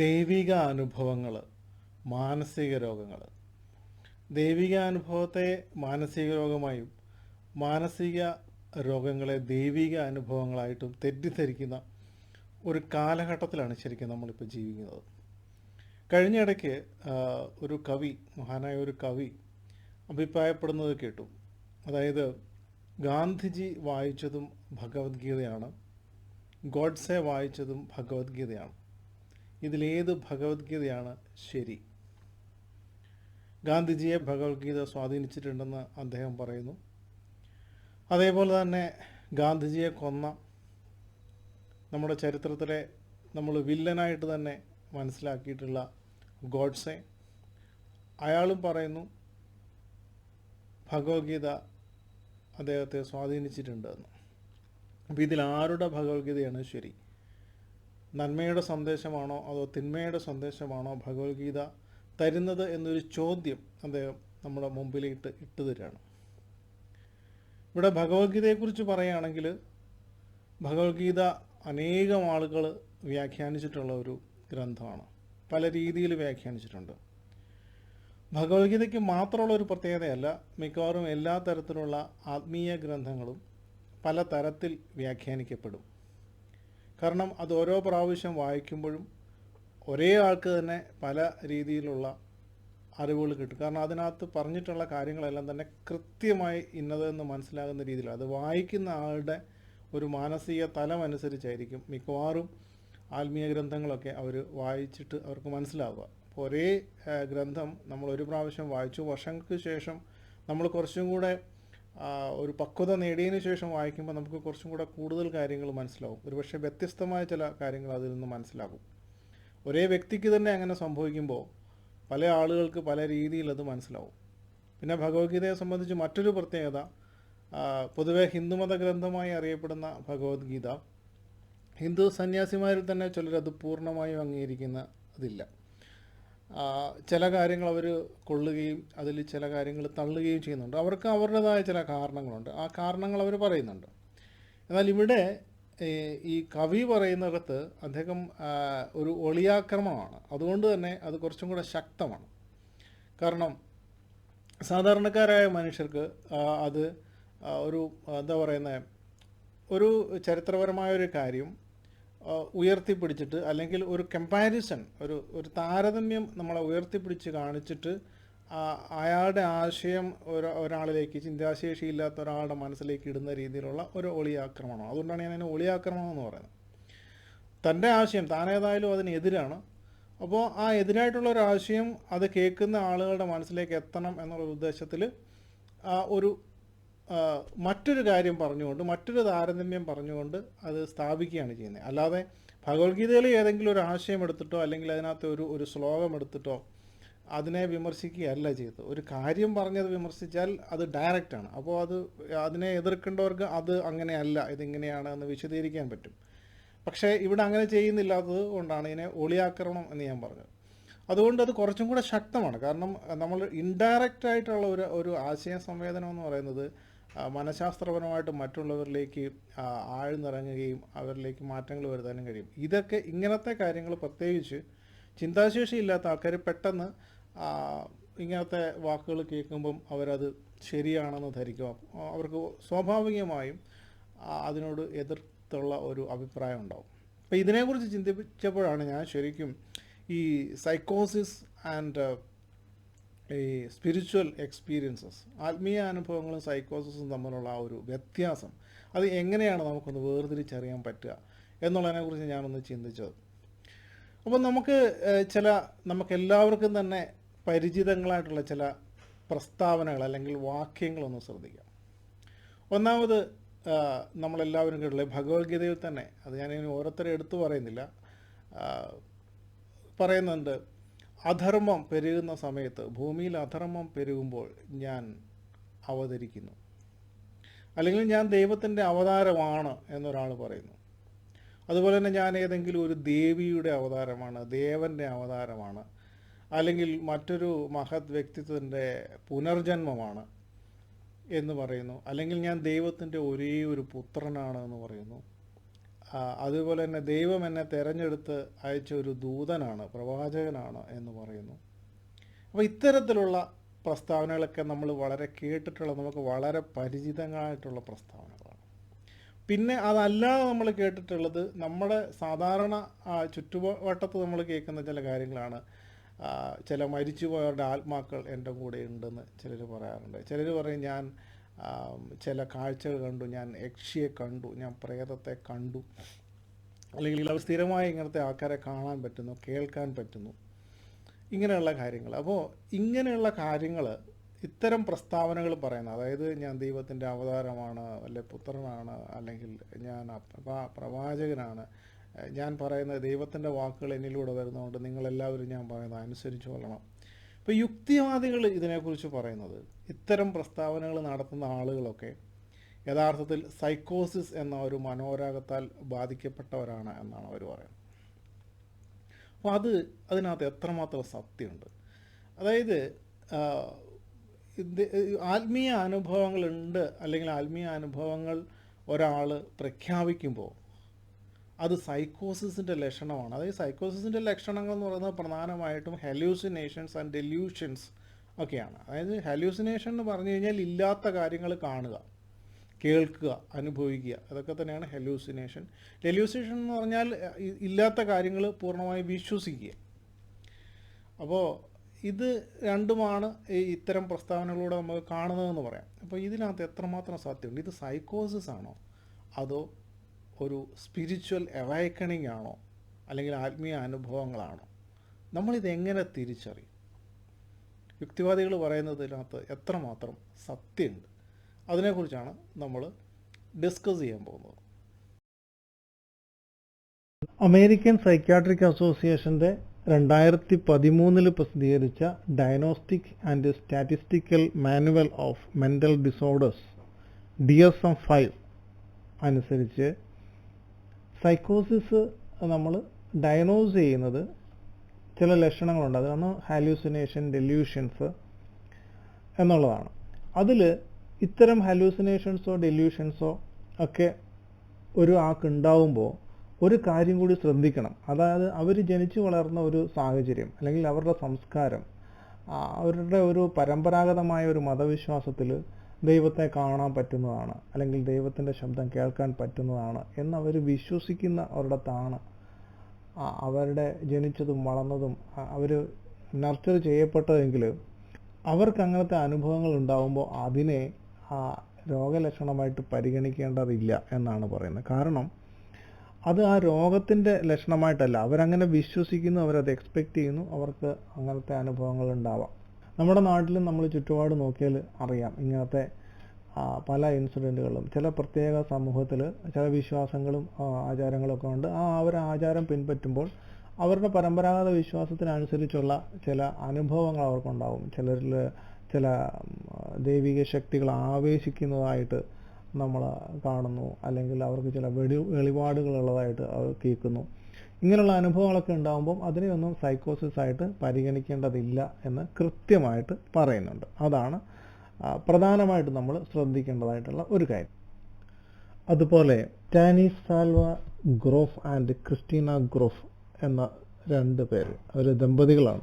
ദൈവിക അനുഭവങ്ങൾ മാനസിക രോഗങ്ങൾ ദൈവിക അനുഭവത്തെ മാനസിക രോഗമായും മാനസിക രോഗങ്ങളെ ദൈവിക അനുഭവങ്ങളായിട്ടും തെറ്റിദ്ധരിക്കുന്ന ഒരു കാലഘട്ടത്തിലാണ് ശരിക്കും നമ്മളിപ്പോൾ ജീവിക്കുന്നത്. കഴിഞ്ഞ ഇടയ്ക്ക് ഒരു കവി മഹാനായ ഒരു കവി അഭിപ്രായപ്പെടുന്നത് കേട്ടു. അതായത് ഗാന്ധിജി വായിച്ചതും ഭഗവത്ഗീതയാണ് ഗോഡ്സെ വായിച്ചതും ഭഗവത്ഗീതയാണ്. ഇതിലേത് ഭഗവത്ഗീതയാണ് ശരി? ഗാന്ധിജിയെ ഭഗവത്ഗീത സ്വാധീനിച്ചിട്ടുണ്ടെന്ന് അദ്ദേഹം പറയുന്നു. അതേപോലെ തന്നെ ഗാന്ധിജിയെ കൊന്ന നമ്മുടെ ചരിത്രത്തിലെ നമ്മൾ വില്ലനായിട്ട് തന്നെ മനസ്സിലാക്കിയിട്ടുള്ള ഗോഡ്സെ അയാളും പറയുന്നു ഭഗവത്ഗീത അദ്ദേഹത്തെ സ്വാധീനിച്ചിട്ടുണ്ട് എന്ന്. അപ്പോൾ ഇതിൽ ആരുടെ ഭഗവത്ഗീതയാണ് ശരി? നന്മയുടെ സന്ദേശമാണോ അതോ തിന്മയുടെ സന്ദേശമാണോ ഭഗവത്ഗീത തരുന്നത് എന്നൊരു ചോദ്യം അദ്ദേഹം നമ്മുടെ മുമ്പിലിട്ട് ഇട്ട് തരികയാണ്. ഇവിടെ ഭഗവത്ഗീതയെക്കുറിച്ച് പറയുകയാണെങ്കിൽ ഭഗവത്ഗീത അനേകം ആളുകൾ വ്യാഖ്യാനിച്ചിട്ടുള്ള ഒരു ഗ്രന്ഥമാണ്. പല രീതിയിൽ വ്യാഖ്യാനിച്ചിട്ടുണ്ട്. ഭഗവത്ഗീതയ്ക്ക് മാത്രമുള്ള ഒരു പ്രത്യേകതയല്ല മിക്കവാറും എല്ലാ തരത്തിലുള്ള ആത്മീയ ഗ്രന്ഥങ്ങളും പല തരത്തിൽ വ്യാഖ്യാനിക്കപ്പെടും. കാരണം അത് ഓരോ പ്രാവശ്യം വായിക്കുമ്പോഴും ഒരേ ആൾക്ക് തന്നെ പല രീതിയിലുള്ള അറിവുകൾ കിട്ടും. കാരണം അതിനകത്ത് പറഞ്ഞിട്ടുള്ള കാര്യങ്ങളെല്ലാം തന്നെ കൃത്യമായി ഇന്നതെന്ന് മനസ്സിലാകുന്ന രീതിയിൽ അത് വായിക്കുന്ന ആളുടെ ഒരു മാനസിക തലം അനുസരിച്ചായിരിക്കും മിക്കവാറും ആത്മീയ ഗ്രന്ഥങ്ങളൊക്കെ അവർ വായിച്ചിട്ട് അവർക്ക് മനസ്സിലാവുക. അപ്പോൾ ഒരേ ഗ്രന്ഥം നമ്മൾ ഒരു പ്രാവശ്യം വായിച്ചു. വർഷങ്ങൾക്ക് ശേഷം നമ്മൾ കുറച്ചും കൂടെ ഒരു പക്വത നേടിയതിന് ശേഷം വായിക്കുമ്പോൾ നമുക്ക് കുറച്ചും കൂടെ കൂടുതൽ കാര്യങ്ങൾ മനസ്സിലാവും. ഒരുപക്ഷെ വ്യത്യസ്തമായ ചില കാര്യങ്ങൾ അതിൽ നിന്ന് മനസ്സിലാകും. ഒരേ വ്യക്തിക്ക് തന്നെ അങ്ങനെ സംഭവിക്കുമ്പോൾ പല ആളുകൾക്ക് പല രീതിയിൽ അത് മനസ്സിലാവും. പിന്നെ ഭഗവത്ഗീതയെ സംബന്ധിച്ച് മറ്റൊരു പ്രത്യേകത പൊതുവെ ഹിന്ദുമത ഗ്രന്ഥമായി അറിയപ്പെടുന്ന ഭഗവത്ഗീത ഹിന്ദു സന്യാസിമാരിൽ തന്നെ ചിലരത് പൂർണമായും അംഗീകരിക്കുന്ന അതില്ല. ചില കാര്യങ്ങൾ അവർ കൊള്ളുകയും അതിൽ ചില കാര്യങ്ങൾ തള്ളുകയും ചെയ്യുന്നുണ്ട്. അവർക്ക് അവരുടേതായ ചില കാരണങ്ങളുണ്ട്. ആ കാരണങ്ങൾ അവർ പറയുന്നുണ്ട്. എന്നാൽ ഇവിടെ ഈ കവി പറയുന്നിടത്ത് അദ്ദേഹം ഒരു ഒളിയാക്രമമാണ് അതുകൊണ്ട് തന്നെ അത് കുറച്ചും കൂടെ ശക്തമാണ്. കാരണം സാധാരണക്കാരായ മനുഷ്യർക്ക് അത് ഒരു എന്താ പറയുന്നത് ഒരു ചരിത്രപരമായ ഒരു കാര്യം ഉയർത്തിപ്പിടിച്ചിട്ട് അല്ലെങ്കിൽ ഒരു കമ്പാരിസൺ ഒരു ഒരു താരതമ്യം നമ്മളെ ഉയർത്തിപ്പിടിച്ച് കാണിച്ചിട്ട് അയാളുടെ ആശയം ഒരു ഒരാളിലേക്ക് ചിന്താശേഷി ഇല്ലാത്ത ഒരാളുടെ മനസ്സിലേക്ക് ഇടുന്ന രീതിയിലുള്ള ഒരു ഒളിയാക്രമണം അതുകൊണ്ടാണ് ഞാൻ അതിനെ ഒളിയാക്രമണം എന്ന് പറയുന്നത്. തന്റെ ആശയം താനേതായാലും അതിനെതിരാണ് അപ്പോൾ ആ എതിരായിട്ടുള്ള ഒരു ആശയം അത് കേൾക്കുന്ന ആളുകളുടെ മനസ്സിലേക്ക് എത്തണം എന്നുള്ള ഉദ്ദേശത്തിൽ ഒരു മറ്റൊരു കാര്യം പറഞ്ഞുകൊണ്ട് മറ്റൊരു താരതമ്യം പറഞ്ഞുകൊണ്ട് അത് സ്ഥാപിക്കുകയാണ് ചെയ്യുന്നത്. അല്ലാതെ ഭഗവത്ഗീതയിൽ ഏതെങ്കിലും ഒരു ആശയം എടുത്തിട്ടോ അല്ലെങ്കിൽ അതിനകത്ത് ഒരു ഒരു ശ്ലോകം എടുത്തിട്ടോ അതിനെ വിമർശിക്കുകയല്ല ചെയ്തത്. ഒരു കാര്യം പറഞ്ഞത് വിമർശിച്ചാൽ അത് ഡയറക്റ്റാണ് അപ്പോൾ അത് അതിനെ എതിർക്കേണ്ടവർക്ക് അത് അങ്ങനെയല്ല ഇതിങ്ങനെയാണ് എന്ന് വിശദീകരിക്കാൻ പറ്റും. പക്ഷേ ഇവിടെ അങ്ങനെ ചെയ്യുന്നില്ലാത്തത് കൊണ്ടാണ് ഇതിനെ ഒളിയാക്രമണം എന്ന് ഞാൻ പറഞ്ഞത്. അതുകൊണ്ട് അത് കുറച്ചും കൂടെ ശക്തമാണ്. കാരണം നമ്മൾ ഇൻഡയറക്റ്റ് ആയിട്ടുള്ള ഒരു ഒരു ആശയ സംവേദനം എന്ന് പറയുന്നത് മനഃശാസ്ത്രപരമായിട്ട് മറ്റുള്ളവരിലേക്ക് ആഴ്ന്നിറങ്ങുകയും അവരിലേക്ക് മാറ്റങ്ങൾ വരുത്താനും കഴിയും. ഇതൊക്കെ ഇങ്ങനത്തെ കാര്യങ്ങൾ പ്രത്യേകിച്ച് ചിന്താശേഷി ഇല്ലാത്ത ആൾക്കാർ പെട്ടെന്ന് ഇങ്ങനത്തെ വാക്കുകൾ കേൾക്കുമ്പം അവരത് ശരിയാണെന്ന് ധരിക്കും അവർക്ക് സ്വാഭാവികമായും അതിനോട് എതിർത്തുള്ള ഒരു അഭിപ്രായം ഉണ്ടാവും. അപ്പോൾ ഇതിനെക്കുറിച്ച് ചിന്തിച്ചപ്പോഴാണ് ഞാൻ ശരിക്കും ഈ സൈക്കോസിസ് ആൻഡ് ഈ സ്പിരിച്വൽ എക്സ്പീരിയൻസസ് ആത്മീയ അനുഭവങ്ങളും സൈക്കോസിസും തമ്മിലുള്ള ആ ഒരു വ്യത്യാസം അത് എങ്ങനെയാണ് നമുക്കൊന്ന് വേർതിരിച്ചറിയാൻ പറ്റുക എന്നുള്ളതിനെക്കുറിച്ച് ഞാനൊന്ന് ചിന്തിച്ചത്. അപ്പോൾ നമുക്ക് ചില നമുക്കെല്ലാവർക്കും തന്നെ പരിചിതങ്ങളായിട്ടുള്ള ചില പ്രസ്താവനകൾ അല്ലെങ്കിൽ വാക്യങ്ങളൊന്ന് ശ്രദ്ധിക്കാം. ഒന്നാമത് നമ്മളെല്ലാവരും കേട്ടില്ലേ ഭഗവത്ഗീതയിൽ തന്നെ അത് ഞാൻ ഓരോരുത്തരെ എടുത്തു പറയുന്നില്ല പറയുന്നുണ്ട് അധർമ്മം പെരുകുന്ന സമയത്ത് ഭൂമിയിൽ അധർമ്മം പെരുകുമ്പോൾ ഞാൻ അവതരിക്കുന്നു. അല്ലെങ്കിൽ ഞാൻ ദൈവത്തിന്റെ അവതാരമാണ് എന്നൊരാൾ പറയുന്നു. അതുപോലെ തന്നെ ഞാൻ ഏതെങ്കിലും ഒരു ദേവിയുടെ അവതാരമാണ് ദേവന്റെ അവതാരമാണ് അല്ലെങ്കിൽ മറ്റൊരു മഹത് വ്യക്തിത്വത്തിന്റെ പുനർജന്മമാണ് എന്ന് പറയുന്നു. അല്ലെങ്കിൽ ഞാൻ ദൈവത്തിന്റെ ഒരേ ഒരു പുത്രനാണ് എന്ന് പറയുന്നു. അതുപോലെ തന്നെ ദൈവം എന്നെ തിരഞ്ഞെടുത്ത് അയച്ച ഒരു ദൂതനാണ് പ്രവാചകനാണ് എന്ന് പറയുന്നു. അപ്പോൾ ഇത്തരത്തിലുള്ള പ്രസ്താവനകളൊക്കെ നമ്മൾ വളരെ കേട്ടിട്ടുള്ള നമുക്ക് വളരെ പരിചിതങ്ങളായിട്ടുള്ള പ്രസ്താവനകളാണ്. പിന്നെ അതല്ലാതെ നമ്മൾ കേട്ടിട്ടുള്ളത് നമ്മുടെ സാധാരണ ചുറ്റുവട്ടത്ത് നമ്മൾ കേൾക്കുന്ന ചില കാര്യങ്ങളാണ്. ചില മരിച്ചുപോയവരുടെ ആത്മാക്കൾ എന്റെ കൂടെ ഉണ്ടെന്ന് ചിലർ പറയാറുണ്ട്. ചിലർ പറയും ഞാൻ ചില കാഴ്ചകൾ കണ്ടു ഞാൻ യക്ഷിയെ കണ്ടു ഞാൻ പ്രേതത്തെ കണ്ടു. അല്ലെങ്കിൽ അവർ സ്ഥിരമായി ഇങ്ങനത്തെ ആൾക്കാരെ കാണാൻ പറ്റുന്നു കേൾക്കാൻ പറ്റുന്നു. ഇങ്ങനെയുള്ള കാര്യങ്ങൾ. അപ്പോൾ ഇങ്ങനെയുള്ള കാര്യങ്ങൾ ഇത്തരം പ്രസ്താവനകൾ പറയുന്നത് അതായത് ഞാൻ ദൈവത്തിന്റെ അവതാരമാണ് അല്ലെ പുത്രനാണ് അല്ലെങ്കിൽ ഞാൻ പ്രവാചകനാണ്. ഞാൻ പറയുന്ന ദൈവത്തിന്റെ വാക്കുകൾ എന്നിലൂടെ വരുന്നതുകൊണ്ട് നിങ്ങളെല്ലാവരും ഞാൻ പറയുന്നത് അനുസരിച്ച് കൊള്ളണം. ഇപ്പോൾ യുക്തിവാദികൾ ഇതിനെക്കുറിച്ച് പറയുന്നത് ഇത്തരം പ്രസ്താവനകൾ നടത്തുന്ന ആളുകളൊക്കെ യഥാർത്ഥത്തിൽ സൈക്കോസിസ് എന്ന ഒരു മനോരാഗത്താൽ ബാധിക്കപ്പെട്ടവരാണ് എന്നാണ് അവർ പറയുന്നത്. അപ്പോൾ അത് അതിനകത്ത് എത്രമാത്രം സത്യമുണ്ട്? അതായത് ആത്മീയ അനുഭവങ്ങളുണ്ട് അല്ലെങ്കിൽ ആത്മീയ അനുഭവങ്ങൾ ഒരാൾ പ്രഖ്യാപിക്കുമ്പോൾ അത് സൈക്കോസിസിന്റെ ലക്ഷണമാണ്. അതായത് സൈക്കോസിസിന്റെ ലക്ഷണങ്ങൾ എന്ന് പറയുന്നത് പ്രധാനമായിട്ടും ഹെലൂസിനേഷൻസ് ആൻഡ് ഡെല്യൂഷൻസ് ഒക്കെയാണ്. അതായത് ഹലൂസിനേഷൻ എന്ന് പറഞ്ഞു കഴിഞ്ഞാൽ ഇല്ലാത്ത കാര്യങ്ങൾ കാണുക കേൾക്കുക അനുഭവിക്കുക. അതൊക്കെ തന്നെയാണ് ഹെലൂസിനേഷൻ ഹലൂസിനേഷൻ എന്ന് പറഞ്ഞാൽ ഇല്ലാത്ത കാര്യങ്ങൾ പൂർണമായി വിശ്വസിക്കുക. അപ്പോൾ ഇത് രണ്ടുമാണ് ഇത്തരം പ്രസ്താവനകളിലൂടെ നമുക്ക് കാണുന്നതെന്ന് പറയാം. അപ്പോൾ ഇതിനകത്ത് എത്രമാത്രം സത്യമുണ്ട് ഇത് സൈക്കോസിസ് ആണോ? അതോ ഒരു സ്പിരിച്വൽ അവൈക്കണിംഗ് ആണോ? അല്ലെങ്കിൽ ആത്മീയ അനുഭവങ്ങളാണോ? നമ്മളിത് എങ്ങനെ തിരിച്ചറിയും? യുക്തിവാദികൾ പറയുന്നതിനകത്ത് എത്രമാത്രം സത്യമുണ്ട്? അതിനെക്കുറിച്ചാണ് നമ്മൾ ഡിസ്കസ് ചെയ്യാൻ പോകുന്നത്. അമേരിക്കൻ സൈക്യാട്രിക് അസോസിയേഷന്റെ രണ്ടായിരത്തി പതിമൂന്നിൽ പ്രസിദ്ധീകരിച്ച diagnostic and statistical manual of mental disorders D S M five അനുസരിച്ച് സൈക്കോസിസ് നമ്മൾ ഡയഗ്നോസ് ചെയ്യുന്നത് ചില ലക്ഷണങ്ങളുണ്ട്. അതാണ് ഹാലൂസിനേഷൻ ഡെല്യൂഷൻസ് എന്നുള്ളതാണ്. അതിൽ ഇത്തരം ഹലൂസിനേഷൻസോ ഡെല്യൂഷൻസോ ഒക്കെ ഒരു ആൾക്ക് ഉണ്ടാവുമ്പോൾ ഒരു കാര്യം കൂടി ശ്രദ്ധിക്കണം. അതായത് അവർ ജനിച്ചു വളർന്ന ഒരു സാഹചര്യം അല്ലെങ്കിൽ അവരുടെ സംസ്കാരം അവരുടെ ഒരു പരമ്പരാഗതമായ ഒരു മതവിശ്വാസത്തിൽ ദൈവത്തെ കാണാൻ പറ്റുന്നതാണ് അല്ലെങ്കിൽ ദൈവത്തിന്റെ ശബ്ദം കേൾക്കാൻ പറ്റുന്നതാണ് എന്നവർ വിശ്വസിക്കുന്ന ഒരിടത്താണ് അവരുടെ ജനിച്ചതും വളർന്നതും അവർ നർച്ചർ ചെയ്യപ്പെട്ടതെങ്കിൽ അവർക്ക് അങ്ങനത്തെ അനുഭവങ്ങൾ ഉണ്ടാകുമ്പോൾ അതിനെ ആ രോഗലക്ഷണമായിട്ട് പരിഗണിക്കേണ്ടതില്ല എന്നാണ് പറയുന്നത്. കാരണം അത് ആ രോഗത്തിന്റെ ലക്ഷണമായിട്ടല്ല. അവരങ്ങനെ വിശ്വസിക്കുന്നു അവരത് എക്സ്പെക്റ്റ് ചെയ്യുന്നു അവർക്ക് അങ്ങനത്തെ അനുഭവങ്ങൾ ഉണ്ടാവാം. നമ്മുടെ നാട്ടിലും നമ്മൾ ചുറ്റുപാട് നോക്കിയാൽ അറിയാം. ഇങ്ങനത്തെ പല ഇൻസിഡന്റുകളും ചില പ്രത്യേക സമൂഹത്തിൽ ചില വിശ്വാസങ്ങളും ആചാരങ്ങളും ഒക്കെ ഉണ്ട്. ആ ഒരു ആചാരം പിൻപറ്റുമ്പോൾ അവരുടെ പരമ്പരാഗത വിശ്വാസത്തിനനുസരിച്ചുള്ള ചില അനുഭവങ്ങൾ അവർക്കുണ്ടാവും. ചിലരിൽ ചില ദൈവിക ശക്തികൾ ആവേശിക്കുന്നതായിട്ട് നമ്മൾ കാണുന്നു. അല്ലെങ്കിൽ അവർക്ക് ചില വെടി വെളിപാടുകളുള്ളതായിട്ട് അവർ കേൾക്കുന്നു. ഇങ്ങനെയുള്ള അനുഭവങ്ങളൊക്കെ ഉണ്ടാകുമ്പം അതിനെയൊന്നും സൈക്കോസിസ് ആയിട്ട് പരിഗണിക്കേണ്ടതില്ല എന്ന് കൃത്യമായിട്ട് പറയുന്നുണ്ട്. അതാണ് പ്രധാനമായിട്ട് നമ്മൾ ശ്രദ്ധിക്കേണ്ടതായിട്ടുള്ള ഒരു കാര്യം. അതുപോലെ ടാനിസ് സാൽവ ഗ്രോഫ് ആൻഡ് ക്രിസ്റ്റീന ഗ്രോഫ് എന്ന രണ്ട് പേര് അവർ ദമ്പതികളാണ്.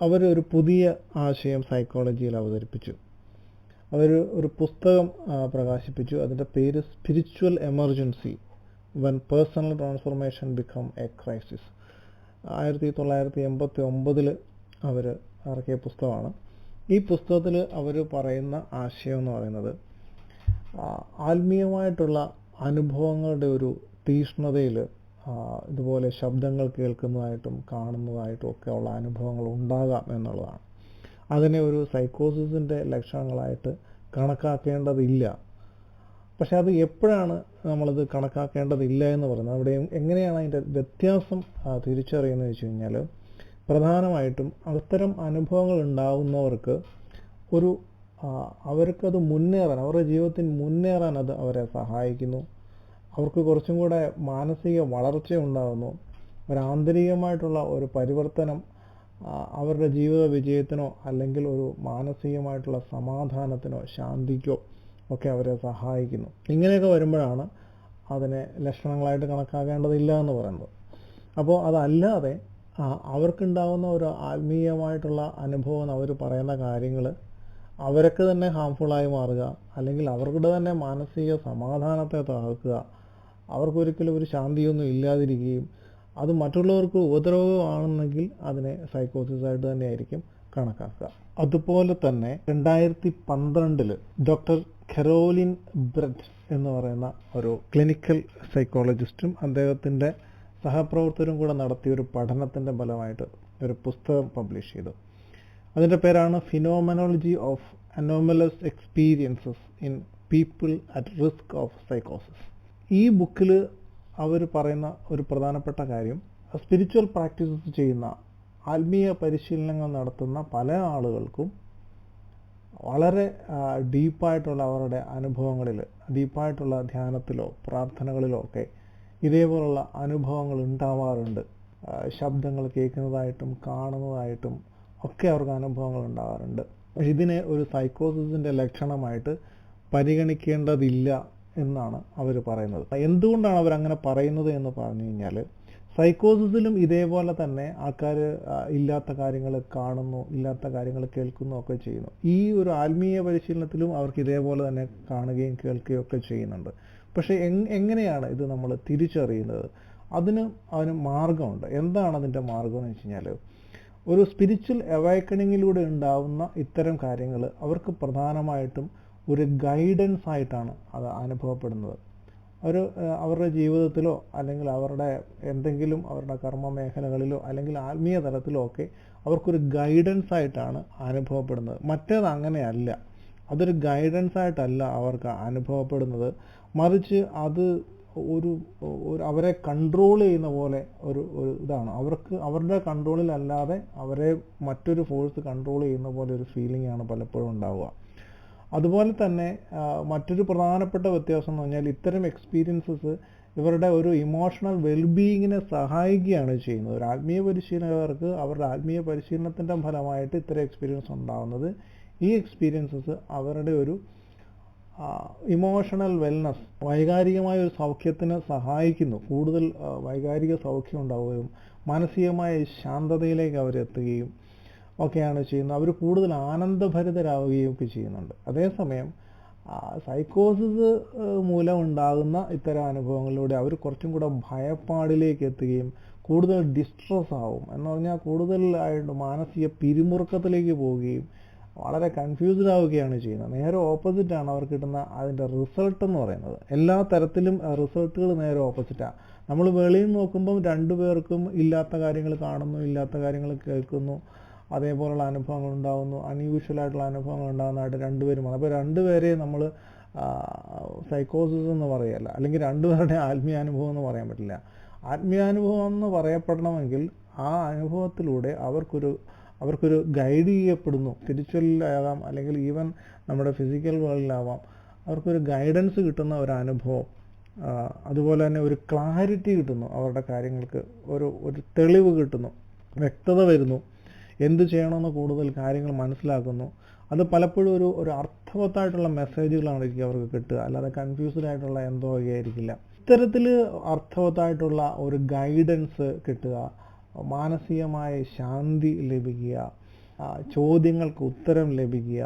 അവർ ഒരു പുതിയ ആശയം സൈക്കോളജിയിൽ അവതരിപ്പിച്ചു. അവർ ഒരു പുസ്തകം പ്രകാശിപ്പിച്ചു. അതിന്റെ പേര് spiritual emergency when personal transformation become a crisis ആയിരത്തി തൊള്ളായിരത്തി എൺപത്തി ഒമ്പതിൽ അവർ ഇറക്കിയ പുസ്തകമാണ്. ഈ പുസ്തകത്തിൽ അവർ പറയുന്ന ആശയം എന്ന് പറയുന്നത് ആത്മീയമായിട്ടുള്ള അനുഭവങ്ങളുടെ ഒരു തീഷ്ണതയിൽ ഇതുപോലെ ശബ്ദങ്ങൾ കേൾക്കുന്നതായിട്ടും കാണുന്നതായിട്ടും ഒക്കെ ഉള്ള അനുഭവങ്ങൾ ഉണ്ടാകാം എന്നുള്ളതാണ്. അതിനെ ഒരു സൈക്കോസിസിന്റെ ലക്ഷണങ്ങളായിട്ട് കണക്കാക്കേണ്ടതില്ല. പക്ഷെ അത് എപ്പോഴാണ് നമ്മളത് കണക്കാക്കേണ്ടതില്ല എന്ന് പറയുന്നത്? അവിടെ എങ്ങനെയാണ് അതിന്റെ വ്യത്യാസം തിരിച്ചറിയുന്നത് വെച്ച് കഴിഞ്ഞാൽ പ്രധാനമായിട്ടും അത്തരം അനുഭവങ്ങൾ ഉണ്ടാകുന്നവർക്ക് ഒരു അവർക്കത് മുന്നേറാൻ അവരുടെ ജീവിതത്തിൽ മുന്നേറാൻ അത് അവരെ സഹായിക്കുന്നു. അവർക്ക് കുറച്ചും കൂടെ മാനസിക വളർച്ച ഉണ്ടാകുന്നു ഒരു ആന്തരികമായിട്ടുള്ള ഒരു പരിവർത്തനം അവരുടെ ജീവിത വിജയത്തിനോ അല്ലെങ്കിൽ ഒരു മാനസികമായിട്ടുള്ള സമാധാനത്തിനോ ശാന്തിക്കോ ഒക്കെ അവരെ സഹായിക്കുന്നു. ഇങ്ങനെയൊക്കെ വരുമ്പോഴാണ് അതിനെ ലക്ഷണങ്ങളായിട്ട് കണക്കാക്കേണ്ടതില്ല എന്ന് പറയുന്നത്. അപ്പോൾ അതല്ലാതെ അവർക്കുണ്ടാകുന്ന ഒരു ആത്മീയമായിട്ടുള്ള അനുഭവം അവർ പറയുന്ന കാര്യങ്ങൾ അവർക്ക് തന്നെ ഹാംഫുള്ളായി മാറുക അല്ലെങ്കിൽ അവരുടെ തന്നെ മാനസിക സമാധാനത്തെ തകർക്കുക അവർക്കൊരിക്കലും ഒരു ശാന്തിയൊന്നും ഇല്ലാതിരിക്കുകയും അത് മറ്റുള്ളവർക്ക് ഉപദ്രവമാണെന്നെങ്കിൽ അതിനെ സൈക്കോസിസ് ആയിട്ട് തന്നെയായിരിക്കും കണക്കാക്കുക. അതുപോലെ തന്നെ രണ്ടായിരത്തി പന്ത്രണ്ടിൽ ഡോക്ടർ ഖെറോലിൻ ബ്രഡ് എന്ന് പറയുന്ന ഒരു ക്ലിനിക്കൽ സൈക്കോളജിസ്റ്റും അദ്ദേഹത്തിന്റെ സഹപ്രവർത്തകരും കൂടെ നടത്തിയ ഒരു പഠനത്തിന്റെ ഫലമായിട്ട് ഒരു പുസ്തകം പബ്ലിഷ് ചെയ്തു. അതിന്റെ പേരാണ് phenomenology of anomalous experiences in people at risk of സൈക്കോസിസ് ഈ ബുക്കിൽ അവർ പറയുന്ന ഒരു പ്രധാനപ്പെട്ട കാര്യം സ്പിരിച്വൽ പ്രാക്ടീസസ് ചെയ്യുന്ന ആത്മീയ പരിശീലനങ്ങൾ നടത്തുന്ന പല ആളുകൾക്കും വളരെ ഡീപ്പായിട്ടുള്ള അവരുടെ അനുഭവങ്ങളിൽ ഡീപ്പായിട്ടുള്ള ധ്യാനത്തിലോ പ്രാർത്ഥനകളിലോ ഒക്കെ ഇതേപോലുള്ള അനുഭവങ്ങൾ ഉണ്ടാവാറുണ്ട്. ശബ്ദങ്ങൾ കേൾക്കുന്നതായിട്ടും കാണുന്നതായിട്ടും ഒക്കെ അവർക്ക് അനുഭവങ്ങൾ ഉണ്ടാവാറുണ്ട്. പക്ഷെ ഇതിനെ ഒരു സൈക്കോസിസിന്റെ ലക്ഷണമായിട്ട് പരിഗണിക്കേണ്ടതില്ല എന്നാണ് അവർ പറയുന്നത്. എന്തുകൊണ്ടാണ് അവർ അങ്ങനെ പറയുന്നത് എന്ന് പറഞ്ഞു കഴിഞ്ഞാൽ സൈക്കോസിസിലും ഇതേപോലെ തന്നെ ആൾക്കാർ ഇല്ലാത്ത കാര്യങ്ങൾ കാണുന്നു ഇല്ലാത്ത കാര്യങ്ങൾ കേൾക്കുന്നു ഒക്കെ ചെയ്യുന്നു. ഈ ഒരു ആത്മീയ പരിശീലനത്തിലും അവർക്ക് ഇതേപോലെ തന്നെ കാണുകയും കേൾക്കുകയും ഒക്കെ ചെയ്യുന്നുണ്ട്. പക്ഷേ എങ്- എങ്ങനെയാണ് ഇത് നമ്മൾ തിരിച്ചറിയുന്നത്? അതിന് അവന് മാർഗമുണ്ട്. എന്താണ് അതിന്റെ മാർഗം എന്ന് വെച്ച് കഴിഞ്ഞാൽ ഒരു സ്പിരിച്വൽ അവൈക്കണിങ്ങിലൂടെ ഉണ്ടാവുന്ന ഇത്തരം കാര്യങ്ങൾ അവർക്ക് പ്രധാനമായിട്ടും ഒരു ഗൈഡൻസ് ആയിട്ടാണ് അത് അനുഭവപ്പെടുന്നത്. ഒരു അവരുടെ ജീവിതത്തിലോ അല്ലെങ്കിൽ അവരുടെ എന്തെങ്കിലും അവരുടെ കർമ്മ മേഖലകളിലോ അല്ലെങ്കിൽ ആത്മീയ തലത്തിലോ ഒക്കെ അവർക്കൊരു ഗൈഡൻസ് ആയിട്ടാണ് അനുഭവപ്പെടുന്നത്. മറ്റേത് അങ്ങനെയല്ല. അതൊരു ഗൈഡൻസ് ആയിട്ടല്ല അവർക്ക് അനുഭവപ്പെടുന്നത്. മറിച്ച് അത് ഒരു അവരെ കൺട്രോൾ ചെയ്യുന്ന പോലെ ഒരു ഒരു ഇതാണ്. അവർക്ക് അവരുടെ കൺട്രോളിലല്ലാതെ അവരെ മറ്റൊരു ഫോഴ്സ് കൺട്രോൾ ചെയ്യുന്ന പോലെ ഒരു ഫീലിംഗ് ആണ് പലപ്പോഴും ഉണ്ടാവുക. അതുപോലെ തന്നെ മറ്റൊരു പ്രധാനപ്പെട്ട വ്യത്യാസം എന്ന് പറഞ്ഞാൽ ഇത്തരം എക്സ്പീരിയൻസസ് ഇവരുടെ ഒരു ഇമോഷണൽ വെൽബീയിങ്ങിനെ സഹായിക്കുകയാണ് ചെയ്യുന്നത്. ഒരു ആത്മീയ പരിശീലകർക്ക് അവരുടെ ആത്മീയ പരിശീലനത്തിന്റെ ഫലമായിട്ട് ഇത്തരം എക്സ്പീരിയൻസ് ഉണ്ടാകുന്നത് ഈ എക്സ്പീരിയൻസസ് അവരുടെ ഒരു ഇമോഷണൽ വെൽനസ് വൈകാരികമായ ഒരു സൗഖ്യത്തിന് സഹായിക്കുന്നു. കൂടുതൽ വൈകാരിക സൗഖ്യം ഉണ്ടാവുകയും മാനസികമായ ശാന്തതയിലേക്ക് അവരെത്തുകയും ഒക്കെയാണ് ചെയ്യുന്നത്. അവർ കൂടുതൽ ആനന്ദഭരിതരാവുകയും ഒക്കെ ചെയ്യുന്നുണ്ട്. അതേസമയം സൈക്കോസിസ് മൂലം ഉണ്ടാകുന്ന ഇത്തരം അനുഭവങ്ങളിലൂടെ അവർ കുറച്ചും കൂടെ ഭയപ്പാടിലേക്ക് എത്തുകയും കൂടുതൽ ഡിസ്ട്രസ് ആവും. എന്ന് പറഞ്ഞാൽ കൂടുതലായിട്ട് മാനസിക പിരിമുറുക്കത്തിലേക്ക് പോവുകയും വളരെ കൺഫ്യൂസ്ഡ് ആവുകയാണ് ചെയ്യുന്നത്. നേരെ ഓപ്പോസിറ്റാണ് അവർക്ക് കിട്ടുന്ന അതിന്റെ റിസൾട്ട് എന്ന് പറയുന്നത്. എല്ലാ തരത്തിലും റിസൾട്ടുകൾ നേരെ ഓപ്പോസിറ്റാണ് നമ്മൾ വെളിയിൽ നോക്കുമ്പം രണ്ടു പേർക്കും ഇല്ലാത്ത കാര്യങ്ങൾ കാണുന്നു ഇല്ലാത്ത കാര്യങ്ങൾ കേൾക്കുന്നു. അതേപോലുള്ള അനുഭവങ്ങൾ ഉണ്ടാകുന്നു അൺയൂഷ്വൽ ആയിട്ടുള്ള അനുഭവങ്ങൾ ഉണ്ടാകുന്നതായിട്ട് രണ്ടുപേരും അപ്പോൾ രണ്ടുപേരെ നമ്മൾ സൈക്കോസിസ് എന്ന് പറയല്ല. അല്ലെങ്കിൽ രണ്ടുപേരുടെ ആത്മീയാനുഭവം എന്ന് പറയാൻ പറ്റില്ല. ആത്മീയാനുഭവം എന്ന് പറയപ്പെടണമെങ്കിൽ ആ അനുഭവത്തിലൂടെ അവർക്കൊരു അവർക്കൊരു ഗൈഡ് ചെയ്യപ്പെടുന്നു. സ്പിരിച്വലിലാകാം അല്ലെങ്കിൽ ഈവൻ നമ്മുടെ ഫിസിക്കൽ വേൾഡിലാവാം അവർക്കൊരു ഗൈഡൻസ് കിട്ടുന്ന ഒരു അനുഭവം. അതുപോലെ തന്നെ ഒരു ക്ലാരിറ്റി കിട്ടുന്നു അവരുടെ കാര്യങ്ങൾക്ക്. ഒരു ഒരു തെളിവ് കിട്ടുന്നു. വ്യക്തത വരുന്നു. എന്ത് ചെയ്യണമെന്ന് കൂടുതൽ കാര്യങ്ങൾ മനസ്സിലാക്കുന്നു. അത് പലപ്പോഴും ഒരു ഒരു അർത്ഥവത്തായിട്ടുള്ള മെസ്സേജുകളായിരിക്കും അവർക്ക് കിട്ടുക. അല്ലാതെ കൺഫ്യൂസ്ഡ് ആയിട്ടുള്ള എന്തോ ആയിരിക്കില്ല. ഇത്തരത്തിൽ അർത്ഥവത്തായിട്ടുള്ള ഒരു ഗൈഡൻസ് കിട്ടുക. മാനസികമായ ശാന്തി ലഭിക്കുക ചോദ്യങ്ങൾക്ക് ഉത്തരം ലഭിക്കുക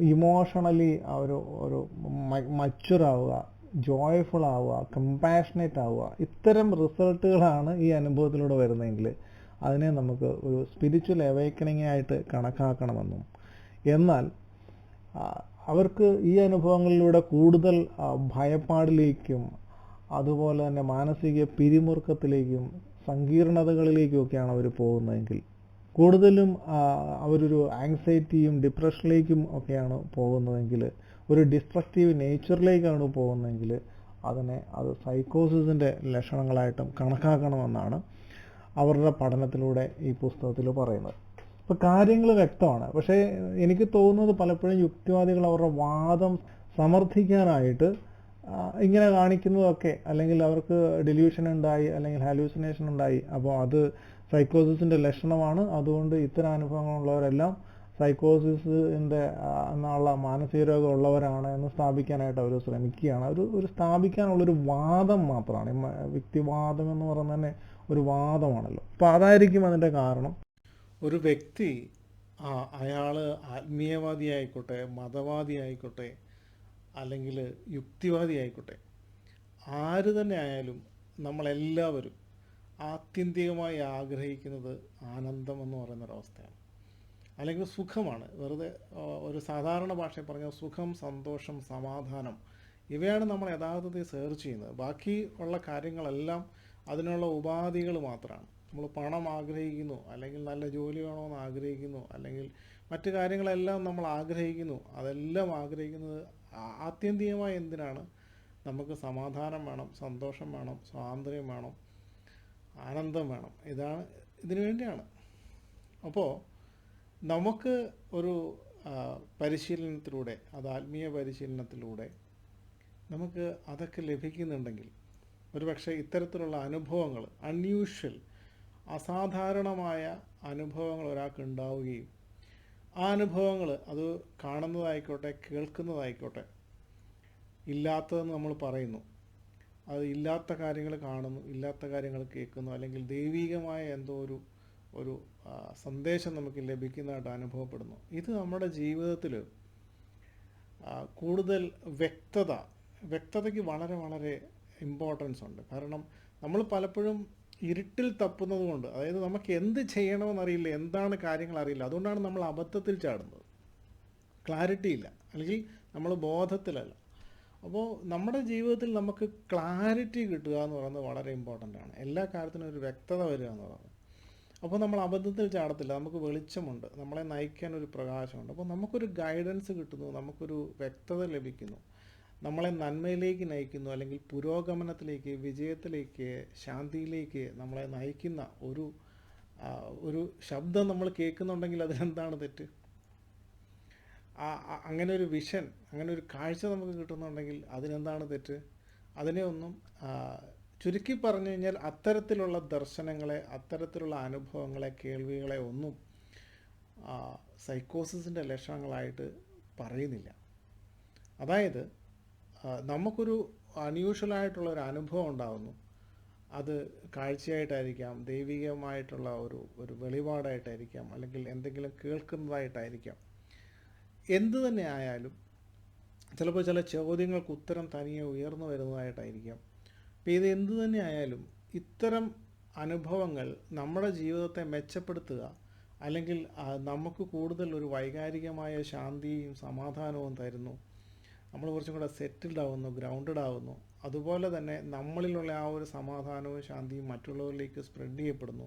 ഇമോഷണലി ഒരു ഒരു മച്ചുറാവുക ജോയ്ഫുൾ ആവുക കമ്പാഷനേറ്റ് ആവുക ഇത്തരം റിസൾട്ടുകളാണ് ഈ അനുഭവത്തിലൂടെ വരുന്നതെങ്കിൽ അതിനെ നമുക്ക് ഒരു സ്പിരിച്വൽ അവേക്കണിംഗ് ആയിട്ട് കണക്കാക്കണമെന്നും. എന്നാൽ അവർക്ക് ഈ അനുഭവങ്ങളിലൂടെ കൂടുതൽ ഭയപ്പാടിലേക്കും അതുപോലെ തന്നെ മാനസിക പിരിമുറുക്കത്തിലേക്കും സങ്കീർണതകളിലേക്കുമൊക്കെയാണ് അവർ പോകുന്നതെങ്കിൽ. കൂടുതലും അവരൊരു ആങ്സൈറ്റിയും ഡിപ്രഷനിലേക്കും ഒക്കെയാണ് പോകുന്നതെങ്കിൽ ഒരു ഡിസ്ട്രക്റ്റീവ് നേച്ചറിലേക്കാണ് പോകുന്നതെങ്കിൽ അതിനെ അത് സൈക്കോസിസിന്റെ ലക്ഷണങ്ങളായിട്ടും കണക്കാക്കണമെന്നാണ് അവരുടെ പഠനത്തിലൂടെ ഈ പുസ്തകത്തിൽ പറയുന്നത്. അപ്പോൾ കാര്യങ്ങൾ വ്യക്തമാണ്. പക്ഷേ എനിക്ക് തോന്നുന്നത് പലപ്പോഴും യുക്തിവാദികൾ അവരുടെ വാദം സമർത്ഥിക്കാനായിട്ട് ഇങ്ങനെ കാണിക്കുന്നതൊക്കെ അല്ലെങ്കിൽ അവർക്ക് ഡെല്യൂഷൻ ഉണ്ടായി അല്ലെങ്കിൽ ഹാലൂസിനേഷൻ ഉണ്ടായി. അപ്പോൾ അത് സൈക്കോസിസിന്റെ ലക്ഷണമാണ്. അതുകൊണ്ട് ഇത്തരം അനുഭവങ്ങളുള്ളവരെല്ലാം സൈക്കോസിസിന്റെ എന്നുള്ള മാനസിക രോഗം ഉള്ളവരാണ് എന്ന് സ്ഥാപിക്കാനായിട്ട് അവർ ശ്രമിക്കുകയാണ്. ഒരു ഒരു സ്ഥാപിക്കാനുള്ളൊരു വാദം മാത്രമാണ്. വ്യക്തിവാദം എന്ന് പറയുന്നത് തന്നെ ഒരു വാദമാണല്ലോ. അപ്പോൾ അതായിരിക്കും അതിന്റെ കാരണം. ഒരു വ്യക്തി അയാൾ ആത്മീയവാദി ആയിക്കോട്ടെ മതവാദി ആയിക്കോട്ടെ അല്ലെങ്കിൽ യുക്തിവാദി ആയിക്കോട്ടെ. ആര് തന്നെ ആയാലും നമ്മളെല്ലാവരും ആത്യന്തികമായി ആഗ്രഹിക്കുന്നത് ആനന്ദം എന്ന് പറയുന്നൊരവസ്ഥയാണ്. അല്ലെങ്കിൽ സുഖമാണ്. വെറുതെ ഒരു സാധാരണ ഭാഷയിൽ പറഞ്ഞാൽ സുഖം സന്തോഷം സമാധാനം ഇവയാണ് നമ്മൾ യഥാർത്ഥത്തിൽ സെർച്ച് ചെയ്യുന്നത്. ബാക്കി ഉള്ള കാര്യങ്ങളെല്ലാം അതിനുള്ള ഉപാധികൾ മാത്രമാണ്. നമ്മൾ പണം ആഗ്രഹിക്കുന്നു അല്ലെങ്കിൽ നല്ല ജോലി വേണമെന്ന് ആഗ്രഹിക്കുന്നു അല്ലെങ്കിൽ മറ്റു കാര്യങ്ങളെല്ലാം നമ്മൾ ആഗ്രഹിക്കുന്നു അതെല്ലാം ആഗ്രഹിക്കുന്നത് ആത്യന്തികമായി എന്തിനാണ്? നമുക്ക് സമാധാനം വേണം സന്തോഷം വേണം സ്വാതന്ത്ര്യം വേണം ആനന്ദം വേണം. ഇതാണ് ഇതിനു വേണ്ടിയാണ്. അപ്പോൾ നമുക്ക് ഒരു പരിശീലനത്തിലൂടെ അത് ആത്മീയ പരിശീലനത്തിലൂടെ നമുക്ക് അതൊക്കെ ലഭിക്കുന്നുണ്ടെങ്കിൽ ഒരുപക്ഷെ ഇത്തരത്തിലുള്ള അനുഭവങ്ങൾ അൺയൂഷ്വൽ അസാധാരണമായ അനുഭവങ്ങൾ ഒരാൾക്ക് ഉണ്ടാവുകയും ആ അനുഭവങ്ങൾ അത് കാണുന്നതായിക്കോട്ടെ കേൾക്കുന്നതായിക്കോട്ടെ ഇല്ലാത്തതെന്ന് നമ്മൾ പറയുന്നു. അത് ഇല്ലാത്ത കാര്യങ്ങൾ കാണുന്നു ഇല്ലാത്ത കാര്യങ്ങൾ കേൾക്കുന്നു അല്ലെങ്കിൽ ദൈവീകമായ എന്തോ ഒരു ഒരു സന്ദേശം നമുക്ക് ലഭിക്കുന്നതായിട്ട് അനുഭവപ്പെടുന്നു. ഇത് നമ്മുടെ ജീവിതത്തിൽ കൂടുതൽ വ്യക്തത വ്യക്തതയ്ക്ക് വളരെ വളരെ ഇമ്പോർട്ടൻസ് ഉണ്ട്. കാരണം നമ്മൾ പലപ്പോഴും ഇരുട്ടിൽ തപ്പുന്നത് കൊണ്ട് അതായത് നമുക്ക് എന്ത് ചെയ്യണമെന്നറിയില്ല എന്താണ് കാര്യങ്ങൾ അറിയില്ല. അതുകൊണ്ടാണ് നമ്മൾ അബദ്ധത്തിൽ ചാടുന്നത്. ക്ലാരിറ്റി ഇല്ല. അല്ലെങ്കിൽ നമ്മൾ ബോധത്തിലല്ല. അപ്പോൾ നമ്മുടെ ജീവിതത്തിൽ നമുക്ക് ക്ലാരിറ്റി കിട്ടുക എന്ന് പറയുന്നത് വളരെ ഇമ്പോർട്ടന്റ് ആണ്. എല്ലാ കാര്യത്തിനും ഒരു വ്യക്തത വരിക എന്ന് പറയുന്നത്. അപ്പോൾ നമ്മൾ അബദ്ധത്തിൽ ചാടത്തില്ല. നമുക്ക് വെളിച്ചമുണ്ട്. നമ്മളെ നയിക്കാൻ ഒരു പ്രകാശമുണ്ട്. അപ്പോൾ നമുക്കൊരു ഗൈഡൻസ് കിട്ടുന്നു. നമുക്കൊരു വ്യക്തത ലഭിക്കുന്നു. നമ്മളെ നന്മയിലേക്ക് നയിക്കുന്നു അല്ലെങ്കിൽ പുരോഗമനത്തിലേക്ക് വിജയത്തിലേക്ക് ശാന്തിയിലേക്ക് നമ്മളെ നയിക്കുന്ന ഒരു ഒരു ശബ്ദം നമ്മൾ കേൾക്കുന്നുണ്ടെങ്കിൽ അതിനെന്താണ് തെറ്റ്? അങ്ങനെ ഒരു വിഷൻ അങ്ങനെ ഒരു കാഴ്ച നമുക്ക് കിട്ടുന്നുണ്ടെങ്കിൽ അതിനെന്താണ് തെറ്റ്? അതിനെ ഒന്നും ചുരുക്കി പറഞ്ഞു കഴിഞ്ഞാൽ അത്തരത്തിലുള്ള ദർശനങ്ങളെ അത്തരത്തിലുള്ള അനുഭവങ്ങളെ കേൾവികളെ ഒന്നും സൈക്കോസിന്റെ ലക്ഷണങ്ങളായിട്ട് പറയുന്നില്ല. അതായത് നമുക്കൊരു അൺയൂഷ്വലായിട്ടുള്ള ഒരു അനുഭവം ഉണ്ടാകുന്നു അത് കാഴ്ചയായിട്ടായിരിക്കാം ദൈവികമായിട്ടുള്ള ഒരു ഒരു വെളിപാടായിട്ടായിരിക്കാം അല്ലെങ്കിൽ എന്തെങ്കിലും കേൾക്കുന്നതായിട്ടായിരിക്കാം. എന്തു തന്നെ ആയാലും ചിലപ്പോൾ ചില ചോദ്യങ്ങൾക്ക് ഉത്തരം തനിയെ ഉയർന്നു വരുന്നതായിട്ടായിരിക്കാം. അപ്പോൾ ഇത് എന്തു തന്നെ ആയാലും ഇത്തരം അനുഭവങ്ങൾ നമ്മുടെ ജീവിതത്തെ മെച്ചപ്പെടുത്തുക അല്ലെങ്കിൽ നമുക്ക് കൂടുതൽ ഒരു വൈകാരികമായ ശാന്തിയും സമാധാനവും തരുന്നു. നമ്മൾ കുറച്ചും കൂടെ സെറ്റിൽഡ് ആവുന്നു ഗ്രൗണ്ടഡ് ആവുന്നു. അതുപോലെ തന്നെ നമ്മളിലുള്ള ആ ഒരു സമാധാനവും ശാന്തിയും മറ്റുള്ളവരിലേക്ക് സ്പ്രെഡ് ചെയ്യപ്പെടുന്നു.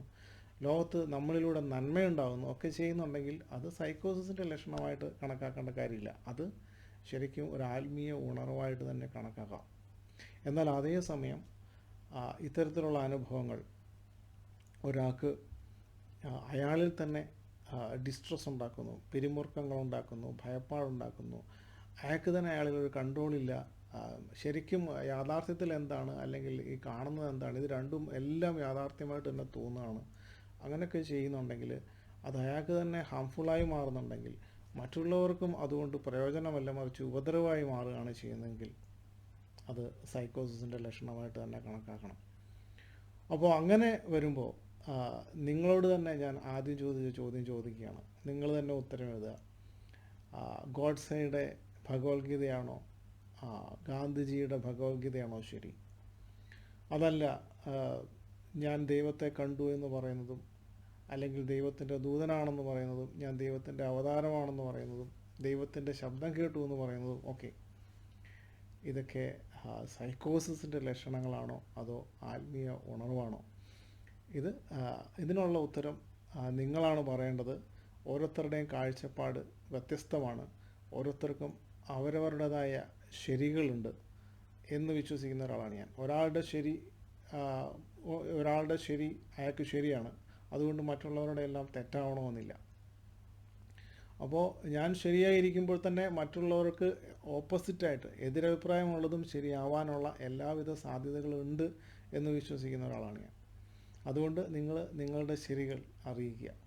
ലോകത്ത് നമ്മളിലൂടെ നന്മയുണ്ടാകുന്നു ഒക്കെ ചെയ്യുന്നുണ്ടെങ്കിൽ അത് സൈക്കോസിന്റെ ലക്ഷണമായിട്ട് കണക്കാക്കേണ്ട കാര്യമില്ല. അത് ശരിക്കും ഒരു ആത്മീയ ഉണർവായിട്ട് തന്നെ കണക്കാക്കാം. എന്നാൽ അതേസമയം സമയം ഇത്തരത്തിലുള്ള അനുഭവങ്ങൾ ഒരാൾക്ക് അയാളിൽ തന്നെ ഡിസ്ട്രസ് ഉണ്ടാക്കുന്നു പിരിമുറുക്കങ്ങൾ ഉണ്ടാക്കുന്നു ഭയപ്പാടുണ്ടാക്കുന്നു അയാൾക്ക് തന്നെ അയാളിൽ ഒരു കൺട്രോളില്ല ശരിക്കും യാഥാർത്ഥ്യത്തിൽ എന്താണ്? അല്ലെങ്കിൽ ഈ കാണുന്നത് എന്താണ്? ഇത് രണ്ടും എല്ലാം യാഥാർത്ഥ്യമായിട്ട് തന്നെ തോന്നുകയാണ്. അങ്ങനെയൊക്കെ ചെയ്യുന്നുണ്ടെങ്കിൽ അത് അയാൾക്ക് തന്നെ ഹാംഫുള്ളായി മാറുന്നുണ്ടെങ്കിൽ മറ്റുള്ളവർക്കും അതുകൊണ്ട് പ്രയോജനമല്ല മറിച്ച് ഉപദ്രവമായി മാറുകയാണ് ചെയ്യുന്നതെങ്കിൽ അത് സൈക്കോസിന്റെ ലക്ഷണമായിട്ട് തന്നെ കണക്കാക്കണം. അപ്പോൾ അങ്ങനെ വരുമ്പോൾ നിങ്ങളോട് തന്നെ ഞാൻ ആദ്യം ചോദിച്ച ചോദ്യം ചോദിക്കുകയാണ്. നിങ്ങൾ തന്നെ ഉത്തരം എഴുതുക. ഗോഡ്സയുടെ ഭഗവത്ഗീതയാണോ? ആ, ഗാന്ധിജിയുടെ ഭഗവത്ഗീതയാണോ ശരി? അതല്ല ഞാൻ ദൈവത്തെ കണ്ടു എന്ന് പറയുന്നതും അല്ലെങ്കിൽ ദൈവത്തിന്റെ ദൂതനാണെന്ന് പറയുന്നതും ഞാൻ ദൈവത്തിന്റെ അവതാരമാണെന്ന് പറയുന്നതും ദൈവത്തിന്റെ ശബ്ദം കേട്ടു എന്ന് പറയുന്നതും ഓക്കെ ഇതൊക്കെ സൈക്കോസിന്റെ ലക്ഷണങ്ങളാണോ? അതോ ആത്മീയ ഉണർവാണോ? ഇത് ഇതിനുള്ള ഉത്തരം നിങ്ങളാണ് പറയേണ്ടത്. ഓരോരുത്തരുടെയും കാഴ്ചപ്പാട് വ്യത്യസ്തമാണ്. ഓരോരുത്തർക്കും അവരവരുടേതായ ശരികളുണ്ട് എന്ന് വിശ്വസിക്കുന്ന ഒരാളാണ് ഞാൻ. ഒരാളുടെ ശരി ഒരാളുടെ ശരി അയാൾക്ക് ശരിയാണ്. അതുകൊണ്ട് മറ്റുള്ളവരുടെ എല്ലാം തെറ്റാവണമെന്നില്ല. അപ്പോൾ ഞാൻ ശരിയായിരിക്കുമ്പോൾ തന്നെ മറ്റുള്ളവർക്ക് ഓപ്പോസിറ്റായിട്ട് എതിരഭിപ്രായമുള്ളതും ശരിയാവാനുള്ള എല്ലാവിധ സാധ്യതകളും ഉണ്ട് എന്ന് വിശ്വസിക്കുന്ന ഒരാളാണ് ഞാൻ. അതുകൊണ്ട് നിങ്ങൾ നിങ്ങളുടെ ശരികൾ അറിയിക്കുക.